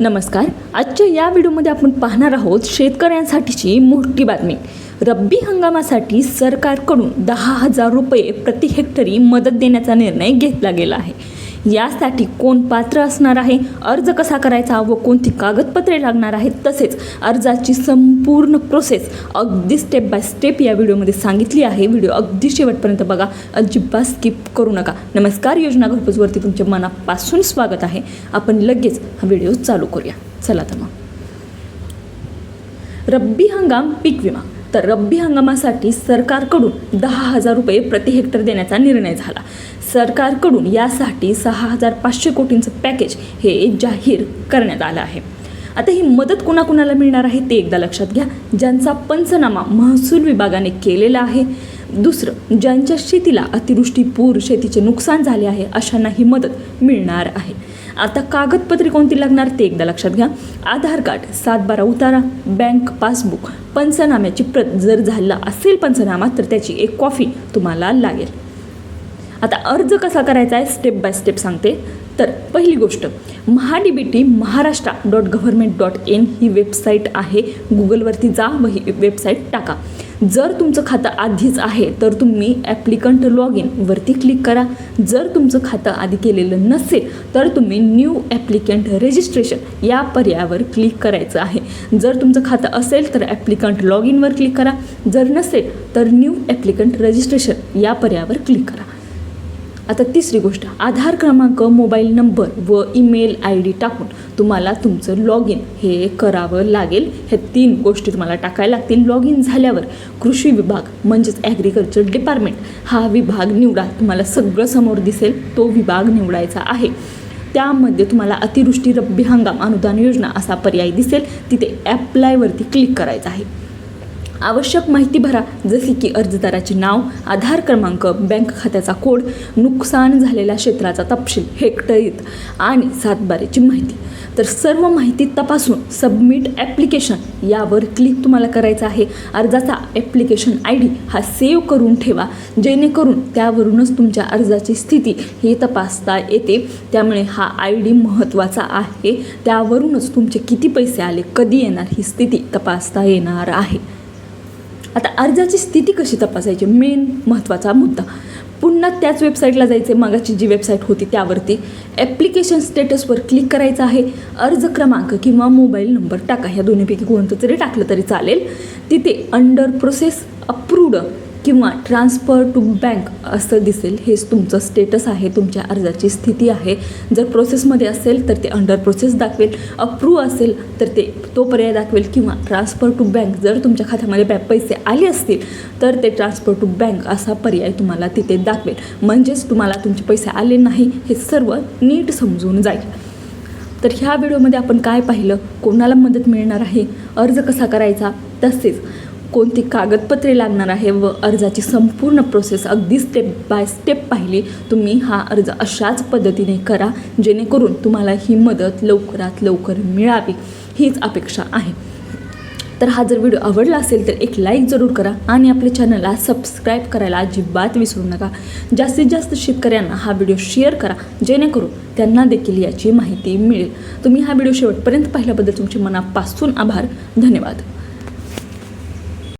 नमस्कार. आजच्या या व्हिडिओमध्ये आपण पाहणार आहोत शेतकऱ्यांसाठीची मोठी बातमी. रब्बी हंगामासाठी सरकारकडून दहा हजार रुपये प्रति हेक्टरी मदत देण्याचा निर्णय घेतला गेला आहे. यासाठी कोण पात्र असणार आहे? अर्ज कसा करायचा व कोणती कागदपत्रे लागणार आहेत? तसेच अर्जाची संपूर्ण प्रोसेस अगदी स्टेप बाय स्टेप या व्हिडिओमध्ये सांगितली आहे. व्हिडिओ अगदी शेवटपर्यंत बघा. अजिबात स्किप करू नका. नमस्कार योजना घरपोचवरती तुमच्या मनापासून स्वागत आहे. आपण लगेच हा व्हिडिओ चालू करूया. चला तर मग. रब्बी हंगाम पीक विमा. तर रब्बी हंगामासाठी सरकारकडून दहा हजार रुपये प्रति हेक्टर देण्याचा निर्णय झाला. सरकारकडून यासाठी सहा हजार पाचशे कोटींचं पॅकेज हे जाहीर करण्यात आलं आहे. आता ही मदत कुणाकुणाला मिळणार आहे ते एकदा लक्षात घ्या. ज्यांचा पंचनामा महसूल विभागाने केलेला आहे दुसरं ज्यांच्या शेतीला अतिवृष्टी पूर शेतीचे नुकसान झाले आहे अशांना ही मदत मिळणार आहे. आता कागदपत्रे कोणती लागणार ते एकदा लक्षात घ्या. आधार कार्ड सातबारा उतारा बँक पासबुक पंचनाम्याची प्रत जर झाला असेल पंचनामा तर त्याची एक कॉफी तुम्हाला लागेल. आता अर्ज कसा करायचा आहे? स्टेप बाय स्टेप सांगते. तर पहिली गोष्ट MahaDBT Maharashtra dot government dot in he website आहे. गुगलवरती जा व ही वेबसाईट टाका. जर तुमचं खातं आधीच आहे तर तुम्ही ॲप्लिकंट लॉग इन वरती क्लिक करा. जर तुमचं खातं आधी केलेलं नसेल तर तुम्ही न्यू ॲप्लिकंट रजिस्ट्रेशन या पर्यायावर क्लिक करायचं आहे. जर तुमचं खातं असेल तर ॲप्लिकंट लॉग इनवर क्लिक करा. जर नसेल तर न्यू ॲप्लिकंट रजिस्ट्रेशन या पर्यायावर क्लिक करा. आता तिसरी गोष्ट आधार क्रमांक मोबाईल नंबर व ईमेल आय डी टाकून तुम्हाला तुमचं लॉग इन हे करावं लागेल. ह्या तीन गोष्टी तुम्हाला टाकायला लागतील. लॉग इन झाल्यावर कृषी विभाग म्हणजेच ॲग्रिकल्चर डिपार्टमेंट हा विभाग निवडा. तुम्हाला सगळं समोर दिसेल तो विभाग निवडायचा आहे. त्यामध्ये तुम्हाला अतिवृष्टी रब्बी हंगाम अनुदान योजना असा पर्याय दिसेल. तिथे ॲप्लायवरती क्लिक करायचं आहे. आवश्यक माहिती भरा. जसे की अर्जदाराचे नाव आधार क्रमांक बँक खात्याचा कोड नुकसान झालेल्या क्षेत्राचा तपशील हेक्टरीत आणि सातबारेची माहिती. तर सर्व माहिती तपासून सबमिट ॲप्लिकेशन यावर क्लिक तुम्हाला करायचं आहे. अर्जाचा ॲप्लिकेशन आय डी हा सेव्ह करून ठेवा. जेणेकरून त्यावरूनच तुमच्या अर्जाची स्थिती ही तपासता येते. त्यामुळे हा आय डी महत्त्वाचा आहे. त्यावरूनच तुमचे किती पैसे आले कधी येणार ही स्थिती तपासता येणार आहे. आता अर्जाची स्थिती कशी तपासायची? मेन महत्त्वाचा मुद्दा. पुन्हा त्याच वेबसाईटला जायचे मागाची जी वेबसाईट होती त्यावरती ॲप्लिकेशन स्टेटसवर क्लिक करायचं आहे. अर्ज क्रमांक किंवा मोबाईल नंबर टाका. ह्या दोन्हीपैकी कोणतं जरी टाकलं तरी चालेल. तिथे अंडर प्रोसेस अप्रूव्ड किंवा ट्रान्सफर टू बँक असं दिसेल हेच तुमचं स्टेटस आहे तुमच्या अर्जाची स्थिती आहे. जर प्रोसेसमध्ये असेल तर ते अंडर प्रोसेस दाखवेल. अप्रूव्ह असेल तर ते तो पर्याय दाखवेल. किंवा ट्रान्सफर टू बँक जर तुमच्या खात्यामध्ये बॅ पैसे आले असतील तर ते ट्रान्सफर टू बँक असा पर्याय तुम्हाला तिथे दाखवेल. म्हणजेच तुम्हाला तुमचे पैसे आले नाही हे सर्व नीट समजून जाईल. तर ह्या व्हिडिओमध्ये आपण काय पाहिलं? कोणाला मदत मिळणार आहे? अर्ज कसा करायचा? तसेच कोणती कागदपत्रे लागणार आहे व अर्जाची संपूर्ण प्रोसेस अगदी स्टेप बाय स्टेप पाहिली तुम्ही हा अर्ज अशाच पद्धतीने करा जेणेकरून तुम्हाला ही मदत लवकरात लवकर मिळावी हीच अपेक्षा आहे. तर हा जर व्हिडिओ आवडला असेल तर एक लाईक जरूर करा आणि आपल्या चॅनलला सबस्क्राईब करायला अजिबात विसरू नका. जास्तीत जास्त शेतकऱ्यांना हा व्हिडिओ शेअर करा जेणेकरून त्यांना देखील याची माहिती मिळेल. तुम्ही हा व्हिडिओ शेवटपर्यंत पाहिल्याबद्दल तुमचे मनापासून आभार. धन्यवाद.